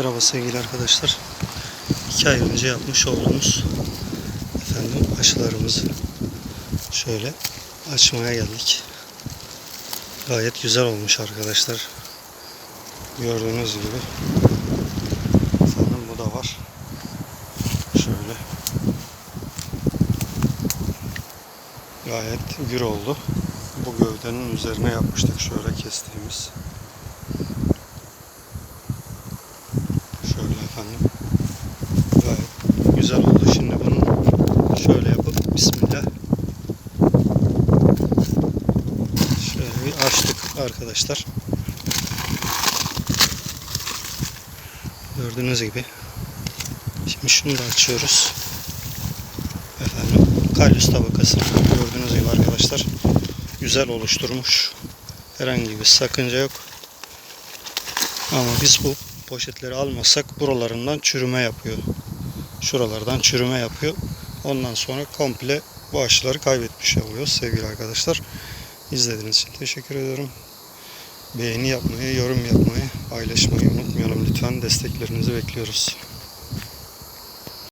Merhaba sevgili arkadaşlar. İki ay önce yapmış olduğumuz efendim aşılarımızı şöyle açmaya geldik. Gayet güzel olmuş arkadaşlar. Gördüğünüz gibi. Efendim bu da var. Şöyle. Gayet gür oldu. Bu gövdenin üzerine yapmıştık şöyle kestiğimiz. Şöyle efendim. Gayet güzel oldu. Şimdi bunu şöyle yapıp Bismillah. Şöyle bir açtık arkadaşlar. Gördüğünüz gibi. Şimdi şunu da açıyoruz. Efendim kalyus tabakası gördüğünüz gibi arkadaşlar güzel oluşturmuş. Herhangi bir sakınca yok. Ama biz bu poşetleri almasak buralarından çürüme yapıyor. Şuralardan çürüme yapıyor. Ondan sonra komple bu aşıları kaybetmiş oluyor sevgili arkadaşlar. İzlediğiniz için teşekkür ediyorum. Beğeni yapmayı, yorum yapmayı, paylaşmayı unutmayalım lütfen. Desteklerinizi bekliyoruz.